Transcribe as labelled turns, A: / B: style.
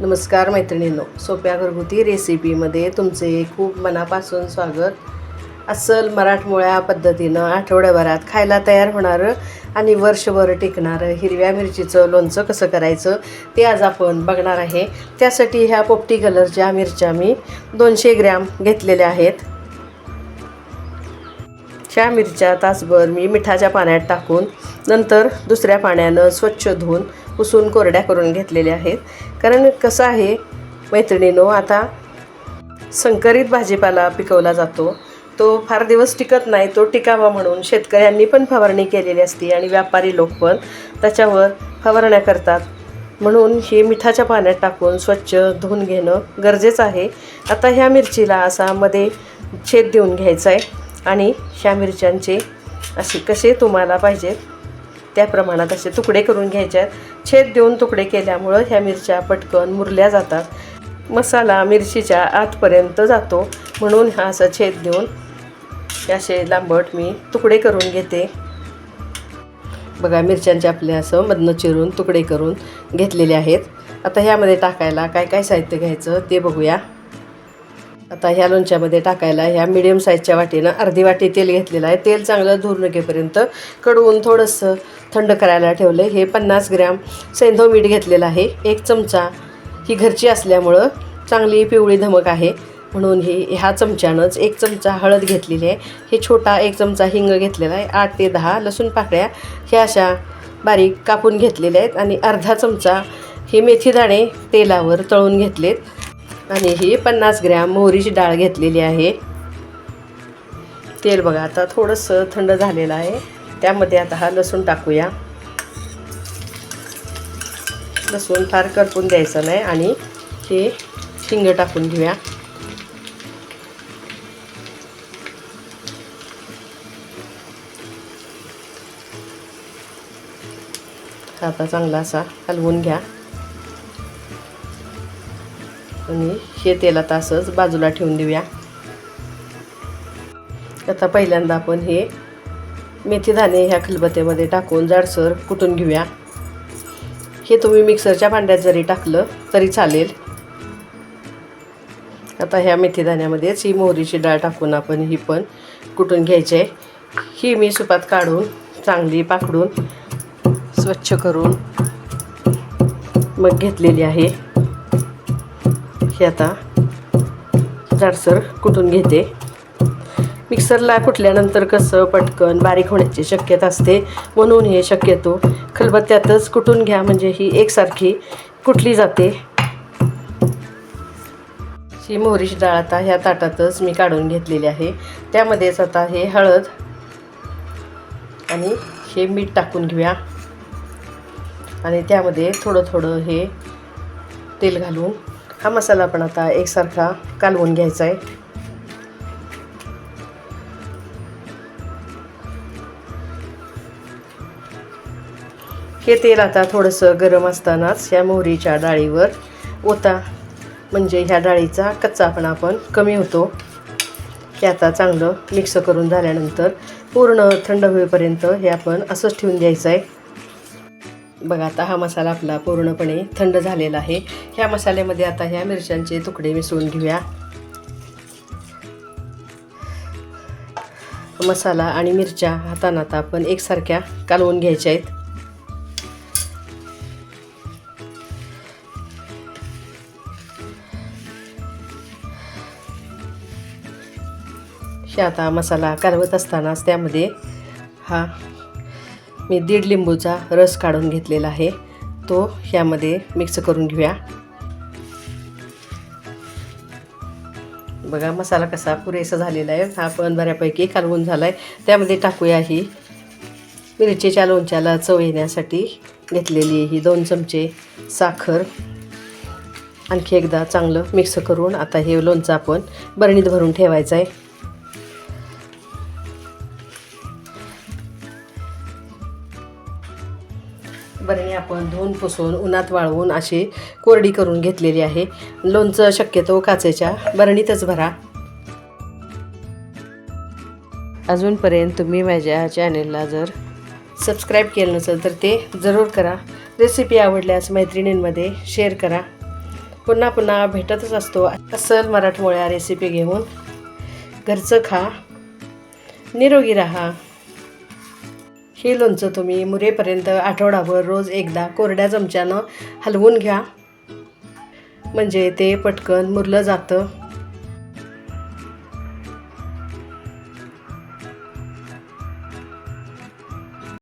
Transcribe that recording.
A: नमस्कार मैत्रिणींनो सोप्या घरगुती रेसिपीमध्ये तुमचे खूप मनापासून स्वागत. अस्सल मराठमोळ्या पद्धतीनं आठवड्याभरात खायला तयार होणारं आणि वर्षभर टिकणारं हिरव्या मिरचीचं लोणचं कसं करायचं ते आज आपण बघणार आहे. त्यासाठी ह्या पोपटी कलरच्या मिरच्या मी दोनशे ग्रॅम घेतलेल्या आहेत. ह्या मिरच्या तासभर मी मिठाच्या पाण्यात टाकून नंतर दुसऱ्या पाण्यानं स्वच्छ धुवून पुसून कोरड्या करून घेतलेल्या आहेत. कारण कसं आहे मैत्रिणीनो आता संकरित भाजीपाला पिकवला जातो. तो फार दिवस टिकत नाही तो टिकावा म्हणून शेतकऱ्यांनी पण फवारणी केलेली असते आणि व्यापारी लोक पण त्याच्यावर फवारण्या करतात म्हणून हे मिठाच्या पाण्यात टाकून स्वच्छ धुवून घेणं गरजेचं आहे. आता ह्या मिरचीला असा मध्ये छेद देऊन घ्यायचा आहे आणि ह्या मिरच्यांचे असे कसे तुम्हाला पाहिजेत? त्या प्रमाणात असे तुकडे करून घ्यायचे आहेत. छेद देऊन तुकडे केल्यामुळं ह्या मिरच्या पटकन मुरल्या जातात. मसाला मिरचीच्या आतपर्यंत जातो. म्हणून हा असा छेद देऊन हे असे लांबट मी तुकडे करून घेते. बघा मिरच्यांचे आपले असं मधनं चिरून तुकडे करून घेतलेले आहेत. आता ह्यामध्ये टाकायला काय काय साहित्य घ्यायचं ते बघूया. आता ह्या लोणच्यामध्ये टाकायला ह्या मिडियम साईजच्या वाटीनं अर्धी वाटी तेल घेतलेलं आहे. तेल चांगलं धुरणकेपर्यंत कडवून थोडंसं थंड करायला ठेवलं हे पन्नास ग्रॅम सैंधव मीठ घेतलेलं आहे. एक चमचा ही घरची असल्यामुळं चांगली पिवळी धमक आहे. म्हणून ही ह्या चमच्यानंच एक चमचा हळद घेतलेली आहे. हे छोटा एक चमचा हिंग घेतलेला आहे. आठ ते दहा लसूण पाकळ्या ह्या अशा बारीक कापून घेतलेल्या आहेत. आणि अर्धा चमचा हे मेथी दाणे तेलावर तळून घेतलेत. आणि ही पन्नास ग्रॅम मोहरीची डाळ घेतलेली आहे. तेल बघा आता थोडंसं थंड झालेलं आहे. त्यामध्ये आता हा लसूण टाकूया. लसूण फार करपून द्यायचं नाही आणि हे हिंग टाकून घेऊया. आता चांगला असा हलवून घ्या. आणि हे तेला तासच असंच बाजूला ठेवून देऊया. आता पहिल्यांदा आपण हे मेथीदाणे ह्या खलबत्त्यामध्ये टाकून जाडसर कुटून घेऊया. हे तुम्ही मिक्सरच्या भांड्यात जरी टाकलं तरी चालेल. आता ह्या मेथीदाण्यामध्येच ही मोहरीची डाळ टाकून आपण ही पण कुटून घ्यायची. आहे ही मी सुपात काढून चांगली पाकडून स्वच्छ करून मग घेतलेली आहे. हे आता. जाडसर कुटून घेते? मिक्सरला कुटल्यानंतर कसं पटकन बारीक होण्याची शक्यता असते म्हणून हे शक्यतो. खलबत्त्यातच कुटून घ्या म्हणजे ही एकसारखी कुटली जाते? ही मोहरीची डाळ आता ह्या ताटातच मी काढून घेतलेली आहे. त्यामध्येच आता हे हळद आणि हे मीठ टाकून घेऊया. आणि त्यामध्ये थोडं थोडं हे तेल घालून हा मसाला पण आता एकसारखा कालवून घ्यायचा आहे हे तेल आता थोडंसं गरम असतानाच ह्या मोहरीच्या डाळीवर ओता म्हणजे ह्या डाळीचा कच्चापणा पण कमी होतो. हे आता चांगलं मिक्स करून झाल्यानंतर पूर्ण थंड होईपर्यंत हे आपण असंच ठेवून द्यायचं आहे बघा आता हा मसाला आपला पूर्णपणे थंड झालेला आहे. ह्या मसाल्यामध्ये आता ह्या मिरच्यांचे तुकडे मिसळून घेऊया. मसाला आणि मिरच्या हाताना आता आपण एकसारख्या कालवून घ्यायच्या आहेत. हे आता मसाला कालवत असतानाच त्यामध्ये हा मी दीड लिंबूचा रस काढून घेतलेला आहे. तो ह्यामध्ये मिक्स करून घेऊया. बघा मसाला कसा पुरेसा झालेला आहे. हा पण बऱ्यापैकी कालवून झाला आहे त्यामध्ये टाकूया ही मिरचीच्या लोणच्याला चव येण्यासाठी घेतलेली ही दोन चमचे साखर. आणखी एकदा चांगलं मिक्स करून आता हे लोणचं आपण बरणीत भरून ठेवायचं आहे धुवून पुसून उन्हात वाळवून अशी कोरडी करून घेतलेली आहे. लोणचं शक्यतो काचेच्या बरणीतच भरा. अजूनपर्यंत तुम्ही माझ्या चॅनेलला जर सबस्क्राईब केलं नसेल तर ते जरूर करा. रेसिपी आवडल्यास मैत्रिणींमध्ये शेअर करा. पुन्हा पुन्हा भेटतच असतो अस्सल मराठमोळ्या रेसिपी घेऊन. घरचं खा. निरोगी राहा. हे लोणचं तुम्ही मुरेपर्यंत आठवडाभर रोज एकदा कोरड्या चमच्यानं हलवून घ्या. म्हणजे ते पटकन मुरलं जातं.